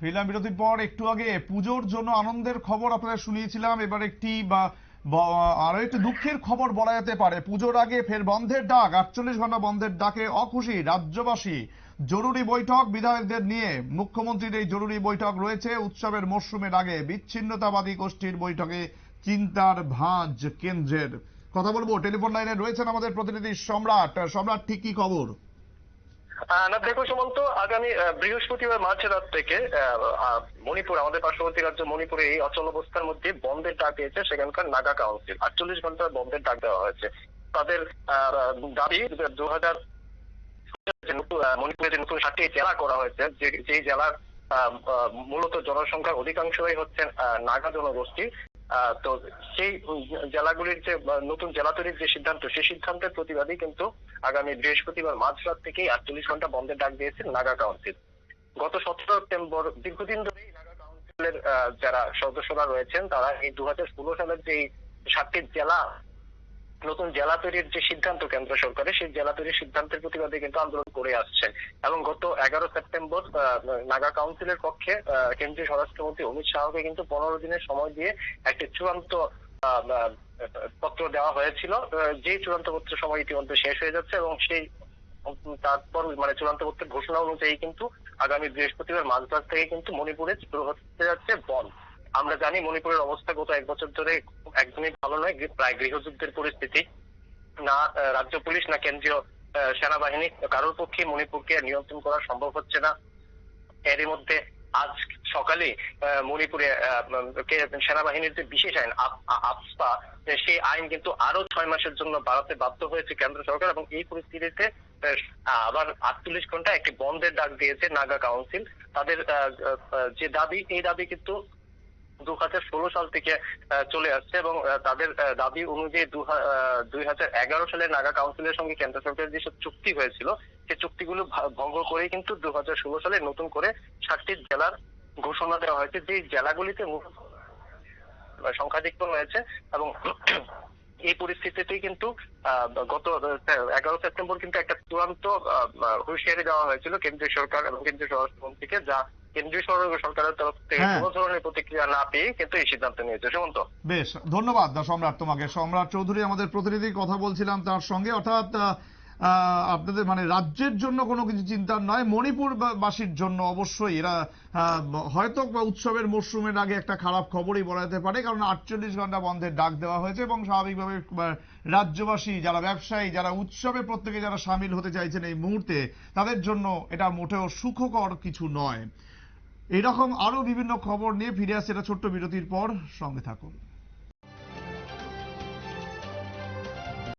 ফিরলাম বিরতির পর, একটু আগে পুজোর জন্য আনন্দের খবর আপনাদের শুনিয়েছিলাম। এবার একটি বা আরও একটি দুঃখের খবর বলা যেতে পারে। পুজোর আগে ফের বন্ধের ডাক, আটচল্লিশ ঘণ্টা বন্ধের ডাকে অখুশি রাজ্যবাসী। জরুরি বৈঠক বিধায়কদের নিয়ে মুখ্যমন্ত্রীর এই জরুরি বৈঠক রয়েছে। উৎসবের মরশুমের আগে বিচ্ছিন্নতাবাদী গোষ্ঠীর বৈঠকে চিন্তার ভাঁজ কেন্দ্রের। কথা বলব, টেলিফোন লাইনে রয়েছেন আমাদের প্রতিনিধি সম্রাট। সম্রাট, ঠিক কি খবর? না দেখো সুমন্ত আগামী বৃহস্পতিবার মাঝরাত থেকে মণিপুর আমাদের পার্শ্ববর্তী রাজ্য মণিপুরে এই অচল অবস্থার মধ্যে বন্ধের ডাক দিয়েছে সেখানকার নাগা কাউন্সিল। আটচল্লিশ ঘণ্টার বন্ধের ডাক দেওয়া হয়েছে। তাদের দাবি দু হাজার মণিপুরে যে নতুন সাতটি জেলা করা হয়েছে যে জেলার মূলত জনসংখ্যার অধিকাংশই হচ্ছে আহ, নাগা জনগোষ্ঠী। তো সেই জেলাগুলির যে নতুন জেলা তৈরির যে সিদ্ধান্ত, সেই সিদ্ধান্তের প্রতিবাদে কিন্তু আগামী বৃহস্পতিবার মাঝরাত থেকেই আটচল্লিশ ঘণ্টা বন্ধের ডাক দিয়েছে নাগা কাউন্সিল। গত সতেরো সেপ্টেম্বর, দীর্ঘদিন ধরে যারা সদস্যরা রয়েছেন, তারা এই দু হাজার ষোলো সালের যে সাতটি জেলা নতুন জেলা তৈরির যে সিদ্ধান্ত কেন্দ্র সরকারের, সেই জেলা তৈরির সিদ্ধান্তের প্রতিবাদে কিন্তু আন্দোলন করে আসছেন এবং গত এগারো সেপ্টেম্বর নাগা কাউন্সিলের পক্ষে কেন্দ্রীয় স্বরাষ্ট্রমন্ত্রী অমিত শাহকে কিন্তু পনেরো দিনের সময় দিয়ে একটি চূড়ান্ত পত্র দেওয়া হয়েছিল। যে চূড়ান্ত পত্র সময় ইতিমধ্যে শেষ হয়ে যাচ্ছে এবং সেই, তারপর মানে চূড়ান্ত পত্রের ঘোষণা অনুযায়ী কিন্তু আগামী বৃহস্পতিবার মাঝরাত থেকে কিন্তু মণিপুরে শুরু হতে যাচ্ছে বন আমরা জানি মণিপুরের অবস্থা গত এক বছর ধরে একদমই ভালো নয় প্রায় গৃহযুদ্ধের পরিস্থিতি। না রাজ্য পুলিশ, না কেন্দ্রীয় সেনাবাহিনী, কারোর পক্ষে মণিপুরকে নিয়ন্ত্রণ করা সম্ভব হচ্ছে না। এরই মধ্যে আজ সকালে মণিপুরে সেনাবাহিনীর যে বিশেষ আইন আপসপা সেই আইন কিন্তু আরও ছয় মাসের জন্য বাড়াতে বাধ্য হয়েছে কেন্দ্র সরকার এবং এই পরিস্থিতিতে আবার আটচল্লিশ ঘণ্টা একটি বন্ধের ডাক দিয়েছে নাগা কাউন্সিল। তাদের যে দাবি, এই দাবি কিন্তু দু হাজার ষোলো সাল থেকে চলে আসছে এবং তাদের দাবি অনুযায়ী দুই হাজার এগারো সালে নাগা কাউন্সিলের সঙ্গে কেন্দ্র সরকারের যেসব চুক্তি হয়েছিল, সেই চুক্তিগুলো ভঙ্গ করে কিন্তু দু হাজার ষোলো সালে নতুন করে ষাটটি জেলার ঘোষণা দেওয়া হয়েছে। যে জেলাগুলিতে সংখ্যাধিক্য রয়েছে এবং এই পরিস্থিতিতেই কিন্তু গত এগারো সেপ্টেম্বর কিন্তু একটা চূড়ান্ত হুঁশিয়ারি দেওয়া হয়েছিল কেন্দ্রীয় সরকার এবং কেন্দ্রীয় স্বরাষ্ট্রমন্ত্রীকে, যা কেন্দ্রীয় সর- সরকারের তরফ থেকে হ্যাঁ। কোনো ধরনের প্রতিক্রিয়া না পেয়ে কিন্তু এই সিদ্ধান্ত নিয়েছে। সুমন্ত। বেশ ধন্যবাদ সম্রাট তোমাকে। সম্রাট চৌধুরী আমাদের প্রতিনিধি কথা বলছিলাম তার সঙ্গে। অর্থাৎ আপনাদের মানে রাজ্যের জন্য কোনো কিছু চিন্তার নয় মণিপুর বাসীর জন্য অবশ্যই। এরা হয়তো উৎসবের মরশুমের আগে একটা খারাপ খবরই বলা যেতে পারে কারণ আটচল্লিশ ঘণ্টা বন্ধের ডাক দেওয়া হয়েছে এবং স্বাভাবিকভাবে রাজ্যবাসী যারা ব্যবসায়ী যারা উৎসবে প্রত্যেকে যারা সামিল হতে চাইছেন এই মুহূর্তে তাদের জন্য এটা মোটেও সুখকর কিছু নয়। এরকম আরও বিভিন্ন খবর নিয়ে ফিরে আসছে এটা ছোট্ট বিরতির পর। সঙ্গে থাকুন।